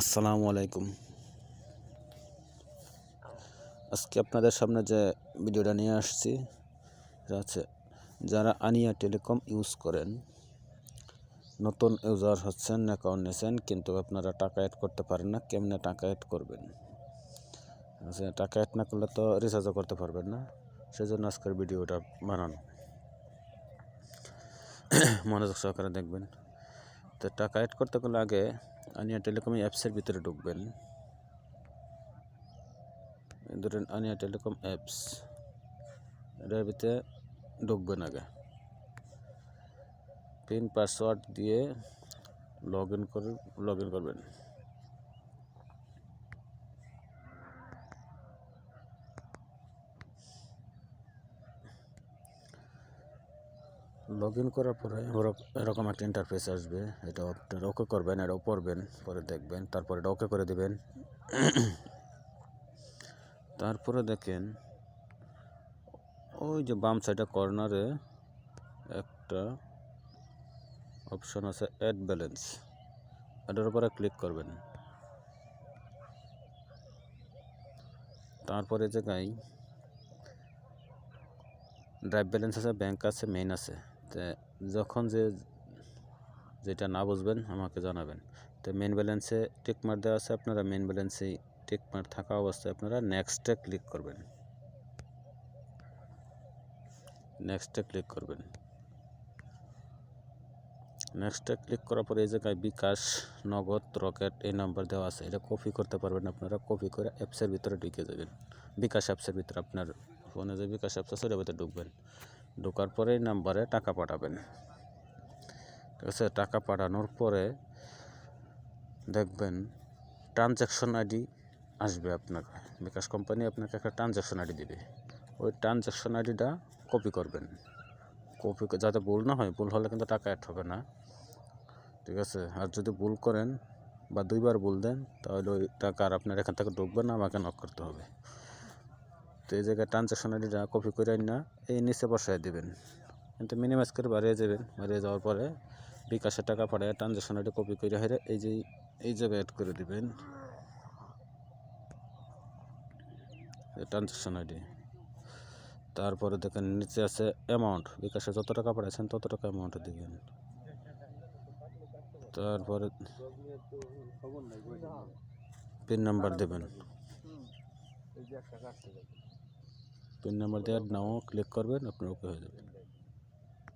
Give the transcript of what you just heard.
আসসালামু আলাইকুম। আজকে আপনাদের সামনে যে ভিডিওটা নিয়ে আসছি হচ্ছে যারা আনিয়া টেলিকম ইউজ করেন নতুন ইউজার হচ্ছেন অ্যাকাউন্ট নিয়েছেন কিন্তু আপনারা টাকা অ্যাড করতে পারেন না কেমনে টাকা অ্যাড করবেন? আচ্ছা, টাকা অ্যাড না করলে তো রিচার্জও করতে পারবেন না সেজন্য আজকের ভিডিওটা বানানো। মনোযোগ সহকারে দেখবেন। তো টাকা অ্যাড করতে গেলে আগে আনিয়া টেলিকম অ্যাপসের ভিতরে ঢুকবেন। ধরেন আনিয়া টেলিকম অ্যাপস, এটার ভিতরে ঢুকবেন আগে। পিন, পাসওয়ার্ড দিয়ে লগ ইন করে লগ ইন করবেন। লগ ইন করার পরে এরকম একটা ইন্টারফেস আসবে। এটা আপনারা ওকে করবেন এটাও পড়বেন, পরে দেখবেন, তারপরে এটা ওকে করে দেবেন। তারপরে দেখেন, ওই যে বাম সাইডে কর্নারে একটা অপশন আছে অ্যাড ব্যালেন্স এটার উপরে ক্লিক করবেন। তারপরে যে গাই ড্রাইভ ব্যালেন্স আছে ব্যাংক আছে মেইন আছে। যখন যে যেটা না বুঝবেন আমাকে জানাবেন। তো মেন ব্যালেন্সে টিক মার দেওয়া আছে আপনারা মেন ব্যালেন্সে টিক মার থাকা অবস্থায় আপনারা নেক্সটে ক্লিক করবেন। নেক্সটে ক্লিক করবেন। নেক্সটে ক্লিক করার পরে এই জায়গায় বিকাশ, নগদ, রকেট এই নাম্বার দেওয়া আছে। এটা কপি করতে পারবেন আপনারা কপি করে অ্যাপসের ভিতরে ঢুকে যাবেন। বিকাশ অ্যাপসের ভিতরে আপনার ফোনে যে বিকাশ অ্যাপস আছে ওটার ভিতরে ঢুকবেন। ঢোকার পরে এই নাম্বারে টাকা পাঠাবেন। ঠিক আছে, টাকা পাঠানোর পরে দেখবেন ট্রানজ্যাকশন আইডি আসবে আপনাকে। বিকাশ কোম্পানি আপনাকে একটা ট্রানজ্যাকশন আইডি দেবে। ওই ট্রানজ্যাকশন আইডিটা কপি করবেন। কপি যাতে ভুল না হয়, ভুল হলে কিন্তু টাকা অ্যাড হবে না। ঠিক আছে, আর যদি ভুল করেন বা দুইবার ভুল দেন, তাহলে ওই টাকা আর আপনার এখান থেকে ঢুকবে না, আমাকে নক করতে হবে। তো এই জায়গায় ট্রানজ্যাকশন আইডিটা কপি করে না এই নিচে বসায় দেবেন। কিন্তু মিনিমাইজ করে বাড়িয়ে যাবেন। বাড়িয়ে যাওয়ার পরে বিকাশের টাকা পাঠায় ট্রানজ্যাকশন আইডি কপি করে হেরে এই যে এই জায়গায় অ্যাড করে দিবেন। ট্রানজ্যাকশন আইডি তারপরে দেখেন নিচে আছে অ্যামাউন্ট বিকাশে যত টাকা পাঠাচ্ছেন তত টাকা অ্যামাউন্ট দিবেন। তারপরে পিন নাম্বার দেবেন। পিন নাম্বার দেওয়ার নাও ক্লিক করবেন আপনার ওকে হয়ে যাবে।